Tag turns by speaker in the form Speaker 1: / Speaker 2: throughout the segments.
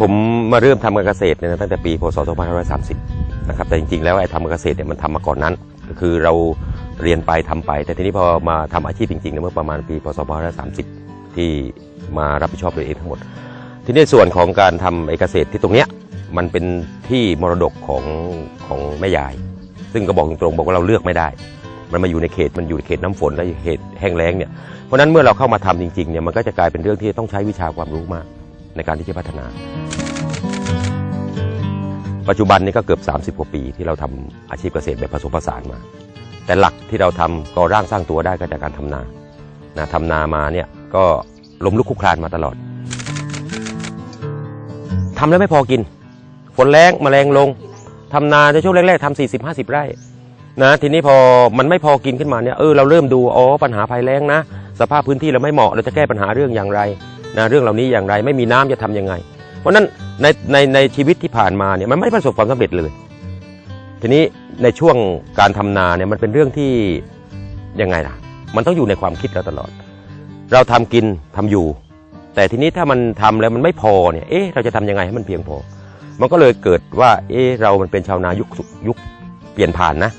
Speaker 1: ผมมาเริ่มทำการเกษตรเนี่ยนตั้งแต่ปีพศ 2530 นะครับ แต่จริงๆ แล้วไอ้ทำการเกษตรเนี่ยมันทำมาก่อนนั้น ก็คือเราเรียนไปทำไป แต่ทีนี้พอมาทำอาชีพจริงๆเนี่ยเมื่อประมาณปีพศ 2530 ที่มารับผิดชอบโดยเองทั้งหมด ทีนี้ส่วนของการทำไอ้เกษตรที่ตรงเนี้ยมันเป็นที่มรดกของของแม่ยาย ซึ่งก็บอกตรงๆบอกว่าเราเลือกไม่ได้ มันมาอยู่ในเขตมันอยู่ในเขตน้ำฝนและเขตแห้งแล้งเนี่ย เพราะฉะนั้นเมื่อเราเข้ามาทำจริงๆเนี่ยมันก็จะกลายเป็นเรื่องที่ต้องใช้วิชาความรู้มากในการที่จะพัฒนา ปัจจุบันนี้ก็เกือบ 30 กว่าปีที่เราทำอาชีพเกษตรแบบผสมผสานมา แต่หลักที่เราทำก่อร่างสร้างตัวได้ก็จากการทำนานะทำนามาเนี่ยก็ล้มลุกคลุกคลานมาตลอดทำแล้วไม่พอกิน ฝนแรงแมลงลงทำนาในช่วงแรกๆทำสี่สิบห้าสิบไร่นะทีนี้พอมันไม่พอกินขึ้นมาเนี่ยเออเราเริ่มดูอ๋อปัญหาภัยแล้งนะ สภาพพื้นที่เราไม่เหมาะเราจะแก้ปัญหาเรื่องอย่างไรนะเรื่องเหล่านี้อย่างไร ไม่มีน้ำจะทำยังไง เพราะฉะนั้นในในในชีวิตที่ผ่านมาเนี่ยมันไม่ประสบความสำเร็จเลย ทีนี้ในช่วงการทำนาเนี่ยมันเป็นเรื่องที่ยังไงล่ะ มันต้องอยู่ในความคิดเราตลอด เราทำกินทำอยู่ แต่ทีนี้ถ้ามันทำแล้วมันไม่พอเนี่ยเอ๊ะเราจะทำยังไงให้มันเพียงพอ มันก็เลยเกิดว่า เอ๊ะเรามันเป็นชาวนายุคยุคเปลี่ยนผ่านนะ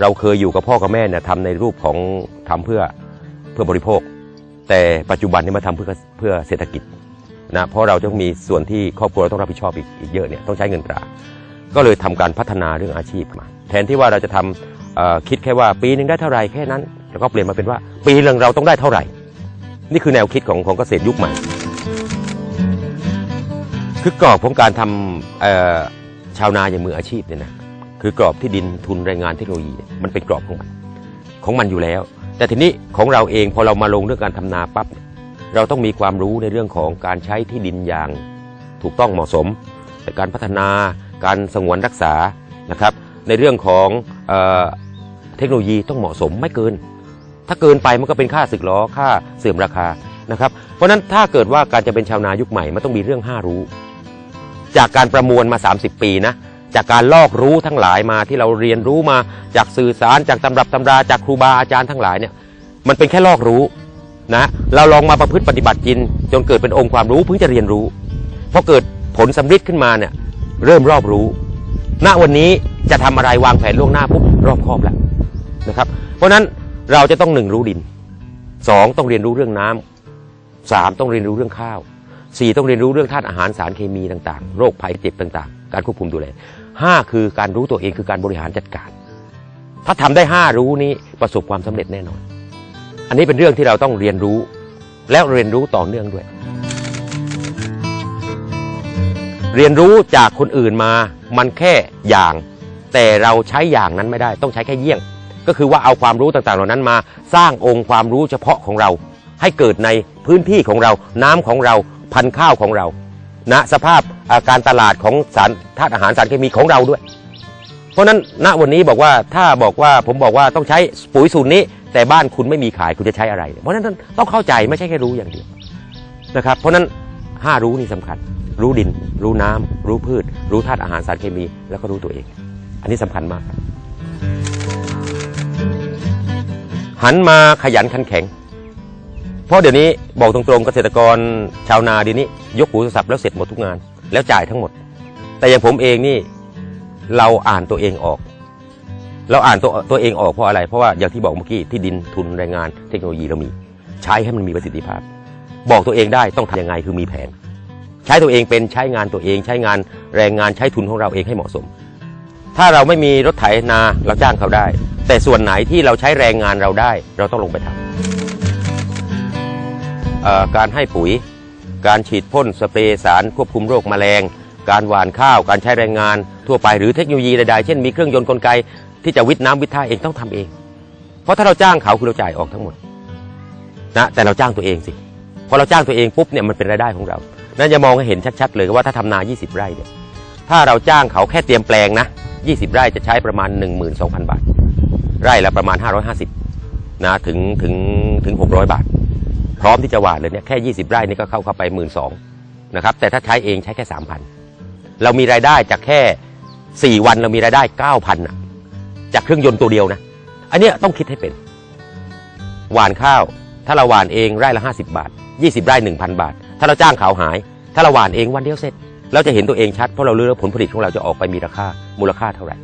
Speaker 1: เราเคยอยู่กับพ่อกับแม่เนี่ยทำในรูปของทำเพื่อเพื่อบริโภค แต่ปัจจุบันนี้มาทำเพื่อเพื่อเศรษฐกิจ นะเพราะเราต้องมีส่วนที่ครอบครัวเราต้องรับผิดชอบอีกอีกเยอะเนี่ยต้องใช้เงินตรา ก็เลยทำการพัฒนาเรื่องอาชีพมา แทนที่ว่าเราจะทำเอ่อคิดแค่ว่าปีหนึงได้เท่าไหร่แค่นั้นแล้วก็เปลี่ยนมาเป็นว่า ปีหนึ่งเราต้องได้เท่าไหร่ นี่คือแนวคิดของของเกษตรยุคใหม่ คือกรอบของการทำชาวนาอย่างมืออาชีพเนี่ยนะคือกรอบที่ดินทุนแรงงานเทคโนโลยีมันเป็นกรอบของมันของมันอยู่แล้ว แต่ทีนี้ของเราเองพอเรามาลงเรื่องการทำนาปั๊บเนี่ย เราต้องมีความรู้ในเรื่องของการใช้ที่ดินอย่างถูกต้องเหมาะสม แต่การพัฒนาการสงวนรักษานะครับ ในเรื่องของเออเทคโนโลยีต้องเหมาะสมไม่เกิน ถ้าเกินไปมันก็เป็นค่าสึกล้อค่าเสื่อมราคานะครับเพราะนั้นถ้าเกิดว่าการจะเป็นชาวนายุคใหม่มันต้องมีเรื่อง 5 รู้ จากการประมวลมา 30 ปีนะจากการลอกรู้ทั้งหลายมาที่เราเรียนรู้มาจากสื่อสารจากตำรับตำราจากครูบาอาจารย์ทั้งหลายเนี่ยมันเป็นแค่ลอกรู้ นะเราลองมาประพฤติปฏิบัติจริงจนเกิดเป็นองค์ความรู้เพิ่งจะเรียนรู้พอเกิดผลสำลิดขึ้นมาเนี่ยเริ่มรอบรู้ ณวันนี้จะทำอะไรวางแผนล่วงหน้าปุ๊บรอบครอบแล้วนะครับ เพราะฉะนั้นเราจะต้องหนึ่งรู้ดินสองต้องเรียนรู้เรื่องน้ำสามต้องเรียนรู้เรื่องข้าวสี่ต้องเรียนรู้เรื่องธาตุอาหารสารเคมีต่างๆ โรคภัยเจ็บต่างๆ การควบคุมดูแลห้าคือการรู้ตัวเองคือการบริหารจัดการ ถ้าทำได้ห้ารู้นี้ประสบความสำเร็จแน่นอน อันนี้เป็นเรื่องที่เราต้องเรียนรู้ แล้วเรียนรู้ต่อเนื่องด้วย เรียนรู้จากคนอื่นมามันแค่อย่าง แต่เราใช้อย่างนั้นไม่ได้ ต้องใช้แค่เยี่ยง ก็คือว่าเอาความรู้ต่างๆ เหล่านั้นมา สร้างองค์ความรู้เฉพาะของเรา ให้เกิดในพื้นที่ของเรา น้ำของเราพันธุ์ข้าวของเราณสภาพอาการตลาดของสารธาตุอาหารสารเคมีของเราด้วย เพราะฉะนั้นณวันนี้บอกว่าถ้าบอกว่าผมบอกว่าต้องใช้ปุ๋ยสูตรนี้ แต่บ้านคุณไม่มีขายคุณจะใช้อะไร เพราะฉะนั้นต้องเข้าใจไม่ใช่แค่รู้อย่างเดียวนะครับ เพราะฉะนั้นห้ารู้นี่สำคัญ รู้ดิน รู้น้ำรู้พืช รู้ธาตุอาหารสารเคมี แล้วก็รู้ตัวเอง อันนี้สำคัญมากครับหันมาขยันขันแข็ง เพราะเดี๋ยวนี้บอกตรงๆเกษตรกรชาวนาเดี๋ยวนี้ ยกหูโทรศัพท์แล้วเสร็จหมดทุกงาน แล้วจ่ายทั้งหมด แต่อย่างผมเองนี่เราอ่านตัวเองออก เราอ่านตัวตัวเองออกเพราะอะไร เพราะว่าอย่างที่บอกเมื่อกี้ที่ดินทุนแรงงานเทคโนโลยีเรามี ใช้ให้มันมีประสิทธิภาพ บอกตัวเองได้ต้องทำยังไงคือมีแผน ใช้ตัวเองเป็นใช้งานตัวเอง ใช้งานแรงงานใช้ทุนของเราเองให้เหมาะสม ถ้าเราไม่มีรถไถนาเราจ้างเขาได้ แต่ส่วนไหนที่เราใช้แรงงานเราได้ เราต้องลงไปทำการให้ปุ๋ย การฉีดพ่นสเปรย์สารควบคุมโรคแมลง การหว่านข้าว การใช้แรงงานทั่วไปหรือเทคโนโลยีใดๆเช่นมีเครื่องยนต์กลไก ที่จะวิทน้ำวิทท่าเองต้องทำเอง เพราะถ้าเราจ้างเขาคือเราจ่ายออกทั้งหมดนะแต่เราจ้างตัวเองสิพอเราจ้างตัวเองปุ๊บเนี่ยมันเป็นรายได้ของเรา นั่นจะมองให้เห็นชัดๆเลยว่าถ้าทำนา 20 ไร่เนี่ยถ้าเราจ้างเขาแค่เตรียมแปลงนะ 20 ไร่จะใช้ประมาณ 12,000 บาท ไร่ละประมาณ 550นะถึงถึงถึง 600 บาท พร้อมที่จะหว่านเลยเนี่ยแค่ 20 ไร่นี่ก็เข้าเข้าไป 1 2ื่นนะครับแต่ถ้าใช้เองใช้แค่ 3,000 เรามีรายได้จากแค่ 4 วันเรามีรายได้ 9,000นะ จากเครื่องยนต์ตัวเดียวนะ อันเนี้ยต้องคิดให้เป็น หว่านข้าว ถ้าเราหว่านเองไร่ละ50 บาท 20 ไร่1,000 บาท ถ้าเราจ้างเขาหาย ถ้าเราหว่านเองวันเดียวเสร็จ เราจะเห็นตัวเองชัด เพราะเรารู้ว่าผลผลิตของเราจะออกไปมีราคา มูลค่าเท่าไหร่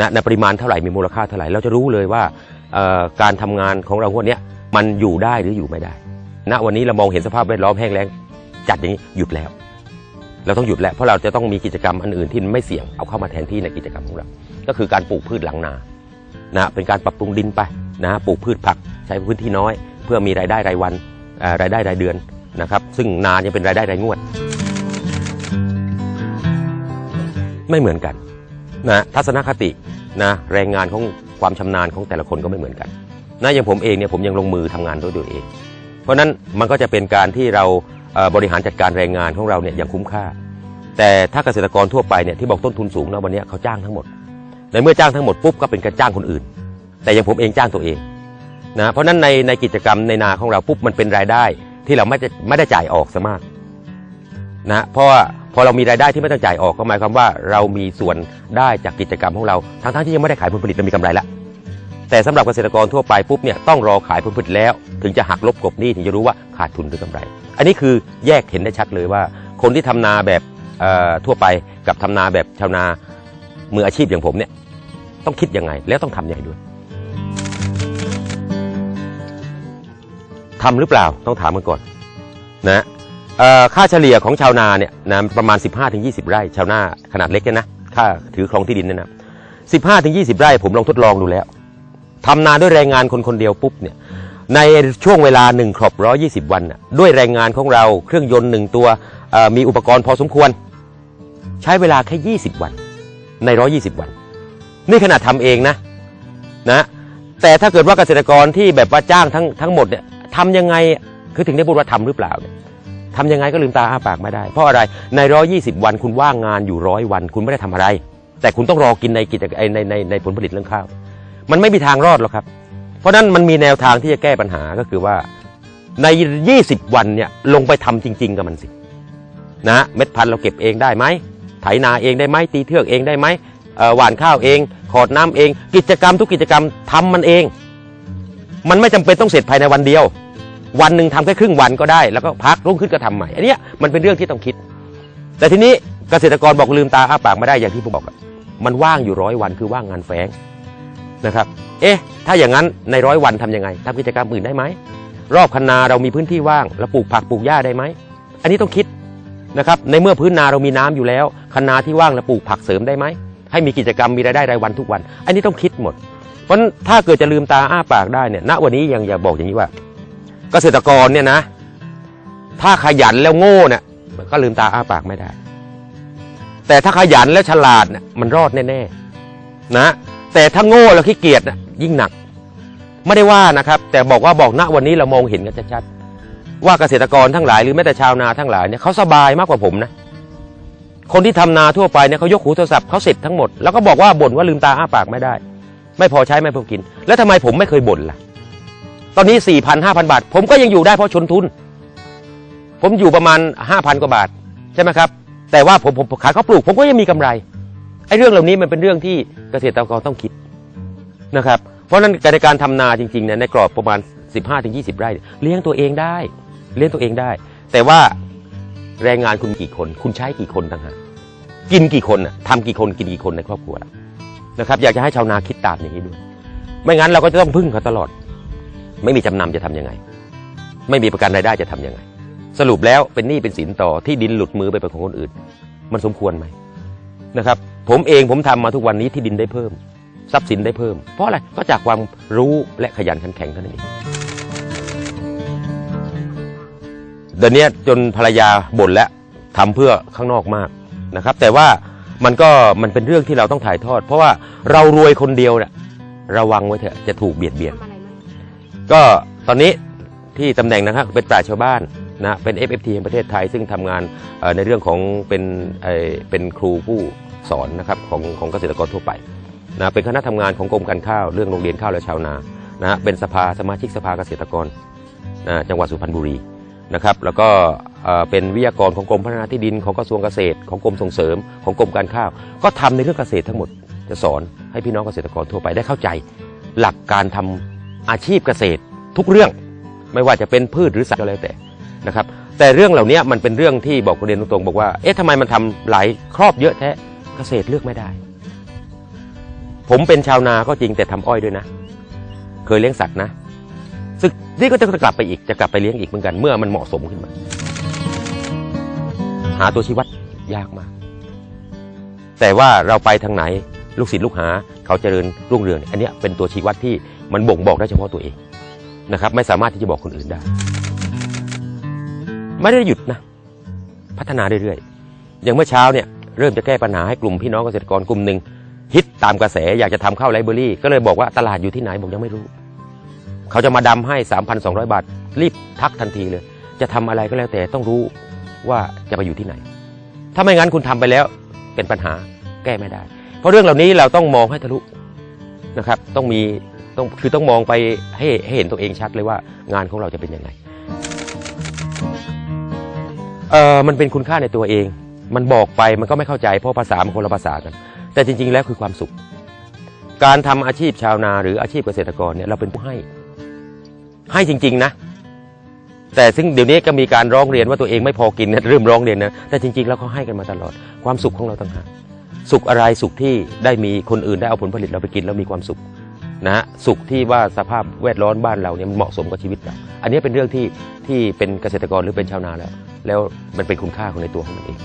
Speaker 1: นะในปริมาณเท่าไหร่มีมูลค่าเท่าไหร่ เราจะรู้เลยว่าการทำงานของเราพวกนี้มันอยู่ได้หรืออยู่ไม่ได้ณวันนี้เรามองเห็นสภาพแวดล้อมแห้งแล้งจัดอย่างนี้หยุดแล้ว เราต้องหยุดแล้วเพราะเราจะต้องมีกิจกรรมอันอื่นที่ไม่เสี่ยงเอาเข้ามาแทนที่ในกิจกรรมของเรา ก็คือการปลูกพืชหลังนานะเป็นการปรับปรุงดินไปนะปลูกพืชผักใช้พื้นที่น้อย เพื่อมีรายได้รายวันรายได้รายเดือนนะครับ ซึ่งนายังเป็นรายได้รายงวด ไม่เหมือนกันนะทัศนคตินะแรงงานของความชำนาญของแต่ละคนก็ไม่เหมือนกันนะอย่างผมเองเนี่ยผมยังลงมือทำงานด้วยตัวเอง เพราะฉะนั้นมันก็จะเป็นการที่เรา บริหารจัดการแรงงานของเราเนี่ยอย่างคุ้มค่า แต่ถ้าเกษตรกรทั่วไปเนี่ยที่บอกต้นทุนสูงนะวันนี้เขาจ้างทั้งหมดในเมื่อจ้างทั้งหมดปุ๊บก็เป็นการจ้างคนอื่น แต่อย่างผมเองจ้างตัวเองนะเพราะฉะนั้นในในกิจกรรมในนาของเราปุ๊บมันเป็นรายได้ที่เราไม่ได้ไม่ได้จ่ายออกซะมากนะเพราะว่าพอเรามีรายได้ที่ไม่ต้องจ่ายออกก็หมายความว่าเรามีส่วนได้จากกิจกรรมของเราทั้งทั้งๆที่ยังไม่ได้ขายผลผลิตเรามีกำไรแล้ว แต่สำหรับเกษตรกรทั่วไปปุ๊บเนี่ยต้องรอขายผลผลิตแล้ว ถึงจะหักลบกบหนี้ถึงจะรู้ว่าขาดทุนหรือกำไร อันนี้คือแยกเห็นได้ชัดเลยว่า คนที่ทำนาแบบทั่วไปกับทำนาแบบชาวนามืออาชีพอย่างผมเนี่ยต้องคิดยังไงแล้วต้องทำยังไงด้วยทำหรือเปล่าต้องถามกันก่อนนะค่าเฉลี่ยของชาวนาเนี่ยนะประมาณ 15-20 ไร่ชาวนาขนาดเล็กเนี่ยนะค่าถือครองที่ดินเนี่ยนะ15-20 ไร่ผมลองทดลองดูแล้ว ทำนาด้วยแรงงานคนคนเดียวปุ๊บเนี่ยในช่วงเวลา1ครบ120วันด้วยแรงงานของเราเครื่องยนต์หนึ่งตัวมีอุปกรณ์พอสมควร ใช้เวลาแค่ 20 วัน ใน120วัน นี่ขนาดทำเองนะนะแต่ถ้าเกิดว่าเกษตรกรที่แบบว่าจ้างทั้งทั้งหมดเนี่ยทำยังไงคือถึงได้พูดว่าทำหรือเปล่าเนี่ยทำยังไงก็ลืมตาอ้าปากไม่ได้ เพราะอะไรใน120วันคุณว่างงานอยู่ร้อยวัน คุณไม่ได้ทำอะไร แต่คุณต้องรอกินในกิจในในในผลผลิตเรื่องข้าว มันไม่มีทางรอดหรอกครับ เพราะนั้นมันมีแนวทางที่จะแก้ปัญหาก็คือว่าใน 20 วันเนี่ยลงไปทำจริง ๆ กับมันสินะเม็ดพันธุ์เราเก็บเองได้ไหมไถนาเองได้ไหมตีเทือกเองได้ไหมหว่านข้าวเอง ขอดน้ำเอง กิจกรรมทุกกิจกรรมทำมันเอง มันไม่จำเป็นต้องเสร็จภายในวันเดียว วันหนึ่งทำแค่ครึ่งวันก็ได้ แล้วก็พักรุ่งขึ้นก็ทำใหม่ อันนี้มันเป็นเรื่องที่ต้องคิด แต่ทีนี้เกษตรกรบอกลืมตาอ้าปากไม่ได้อย่างที่ผมบอกมันว่างอยู่ร้อยวันคือว่างงานแฝง นะครับ เอ๊ะ ถ้าอย่างนั้นในร้อยวันทำยังไงทำกิจกรรมอื่นได้ไหม รอบคันนาเรามีพื้นที่ว่างเราปลูกผักปลูกหญ้าได้ไหม อันนี้ต้องคิดนะครับ ในเมื่อพื้นนาเรามีน้ำอยู่แล้วคันนาที่ว่างเราปลูกผักเสริมได้ไหม ให้มีกิจกรรมมีรายได้รายวันทุกวัน อันนี้ต้องคิดหมด เพราะถ้าเกิดจะลืมตาอ้าปากได้เนี่ย ณ วันนี้ยังอย่าบอกอย่างนี้ว่า เกษตรกรเนี่ยนะ ถ้าขยันแล้วโง่เนี่ยก็ลืมตาอ้าปากไม่ได้ แต่ถ้าขยันแล้วฉลาดเนี่ยมันรอดแน่ๆนะ แต่ถ้าโง่แล้วขี้เกียจนะยิ่งหนัก ไม่ได้ว่านะครับ แต่บอกว่าบอกณวันนี้เรามองเห็นกันชัดๆว่าเกษตรกรทั้งหลายหรือแม้แต่ชาวนาทั้งหลายเนี่ยเขาสบายมากกว่าผมนะคนที่ทำนาทั่วไปเนี่ยเขายกหูโทรศัพท์เขาเสร็จทั้งหมดแล้วก็บอกว่าบ่นว่าลืมตาอ้าปากไม่ได้ ไม่พอใช้ไม่พอกิน แล้วทำไมผมไม่เคยบ่นล่ะ ตอนนี้สี่พันห้าพันบาท ผมก็ยังอยู่ได้เพราะชนทุน ผมอยู่ประมาณห้าพันกว่าบาทใช่ไหมครับ แต่ว่าผมผมขายข้าวปลูก ผมก็ยังมีกำไร ไอ้เรื่องเหล่านี้มันเป็นเรื่องที่เกษตรกรต้องคิดนะครับ เพราะนั้นในการทำนาจริงๆเนี่ยในกรอบประมาณ 15-20 ไร่เนี่ยเลี้ยงตัวเองได้เลี้ยงตัวเองได้ แต่ว่าแรงงานคุณกี่คน คุณใช้กี่คนต่างหากกินกี่คนน่ะทำกี่คนกินกี่คนในครอบครัวล่ะนะครับ อยากจะให้ชาวนาคิดตามอย่างนี้ด้วยไม่งั้นเราก็จะต้องพึ่งเขาตลอด ไม่มีจำนำจะทำยังไง ไม่มีประกันรายได้จะทำยังไง สรุปแล้วเป็นหนี้เป็นสินต่อที่ดินหลุดมือไปเป็นของคนอื่น มันสมควรไหมนะครับ ผมเองผมทำมาทุกวันนี้ที่ดินได้เพิ่ม ทรัพย์สินได้เพิ่ม เพราะอะไรก็จากความรู้และขยันขันแข็งเท่านั้นเองเดี๋ยวนี้จนภรรยาบ่นแล้วทำเพื่อข้างนอกมากนะครับ แต่ว่ามันก็มันเป็นเรื่องที่เราต้องถ่ายทอด เพราะว่าเรารวยคนเดียวเนี่ยระวังไว้เถอะจะถูกเบียดเบียน
Speaker 2: ทำอะไรมั้ง
Speaker 1: ก็ตอนนี้ที่ตำแหน่งนะครับเป็นปราชญ์ชาวบ้านนะเป็น FFT แห่งประเทศไทย ซึ่งทำงานเอ่อในเรื่องของเป็นเอ่อเป็นครูผู้ สอนนะครับของของเกษตรกรทั่วไปนะเป็นคณะทำงานของกรมการข้าวเรื่องโรงเรียนข้าวและชาวนานะเป็นสภาสมาชิกสภาเกษตรกรนะจังหวัดสุพรรณบุรีนะครับแล้วก็เป็นวิทยากรของกรมพัฒนาที่ดินของกระทรวงเกษตร ของกรมส่งเสริมของกรมการข้าว ก็ทำในเรื่องเกษตรทั้งหมดจะสอนให้พี่น้องเกษตรกรทั่วไปได้เข้าใจ หลักการทำอาชีพเกษตรทุกเรื่องไม่ว่าจะเป็นพืชหรือสัตว์ก็แล้วแต่นะครับแต่เรื่องเหล่านี้มันเป็นเรื่องที่บอกเรียนตรงๆบอกว่าเอ๊ะทำไมมันทำหลายครอบเยอะแท้ เกษตรเลือกไม่ได้ ผมเป็นชาวนาก็จริงแต่ทำอ้อยด้วยนะ เคยเลี้ยงสัตว์นะซึ่งนี่ก็จะกลับไปอีกจะกลับไปเลี้ยงอีกเหมือนกันเมื่อมันเหมาะสมขึ้นมา หาตัวชี้วัดยากมาก แต่ว่าเราไปทางไหนลูกศิษย์ลูกหาเขาเจริญรุ่งเรือง อันนี้เป็นตัวชี้วัดที่มันบ่งบอกได้เฉพาะตัวเองนะครับ ไม่สามารถที่จะบอกคนอื่นได้ ไม่ได้หยุดนะ พัฒนาเรื่อยๆอย่างเมื่อเช้าเนี่ย เริ่มจะแก้ปัญหาให้กลุ่มพี่น้องเกษตรกรกลุ่มหนึ่งฮิตตามกระแสอยากจะทำข้าวไรเบอรี่ ก็เลยบอกว่าตลาดอยู่ที่ไหนบอกยังไม่รู้ เขาจะมาดำให้ 3,200 บาท รีบทักทันทีเลย จะทำอะไรก็แล้วแต่ต้องรู้ว่าจะไปอยู่ที่ไหน ถ้าไม่งั้นคุณทำไปแล้วเป็นปัญหาแก้ไม่ได้ เพราะเรื่องเหล่านี้เราต้องมองให้ทะลุนะครับ ต้องมีต้องคือต้องมองไปให้ให้เห็นตัวเองชัดเลยว่างานของเราจะเป็นยังไงเออมันเป็นคุณค่าในตัวเอง มันบอกไปมันก็ไม่เข้าใจเพราะภาษามันคนละภาษากัน แต่จริง ๆ แล้วคือความสุข การทำอาชีพชาวนาหรืออาชีพเกษตรกรเนี่ยเราเป็นผู้ให้ ให้จริง ๆ นะ แต่ซึ่งเดี๋ยวนี้ก็มีการร้องเรียนว่าตัวเองไม่พอกินนะเริ่มร้องเรียนนะแต่จริง ๆ แล้วเขาให้กันมาตลอด ความสุขของเราต่างหากสุขอะไรสุขที่ได้มีคนอื่นได้เอาผลผลิตเราไปกินแล้วมีความสุขนะสุขที่ว่าสภาพแวดล้อมบ้านเราเนี่ยมันเหมาะสมกับชีวิตเราอันนี้เป็นเรื่องที่ที่เป็นเกษตรกรหรือเป็นชาวนาแล้ว แล้วมันเป็นคุณค่าของในตัวของมันเอง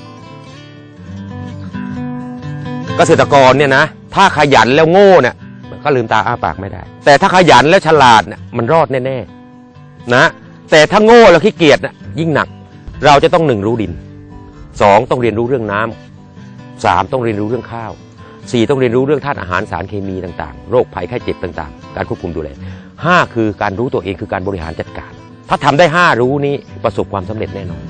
Speaker 1: เกษตรกรเนี่ยนะถ้าขยันแล้วโง่เนี่ยก็ลืมตาอ้าปากไม่ได้ แต่ถ้าขยันแล้วฉลาดเนี่ยมันรอดแน่ๆนะแต่ถ้าโง่แล้วขี้เกียจน่ะยิ่งหนัก เราจะต้องหนึ่งรู้ดินสองต้องเรียนรู้เรื่องน้ำสามต้องเรียนรู้เรื่องข้าวสี่ต้องเรียนรู้เรื่องธาตุอาหารสารเคมีต่างๆ โรคภัยไข้เจ็บต่างๆ การควบคุมดูแลห้าคือการรู้ตัวเองคือการบริหารจัดการ ถ้าทำได้ห้ารู้นี้ประสบความสำเร็จแน่นอน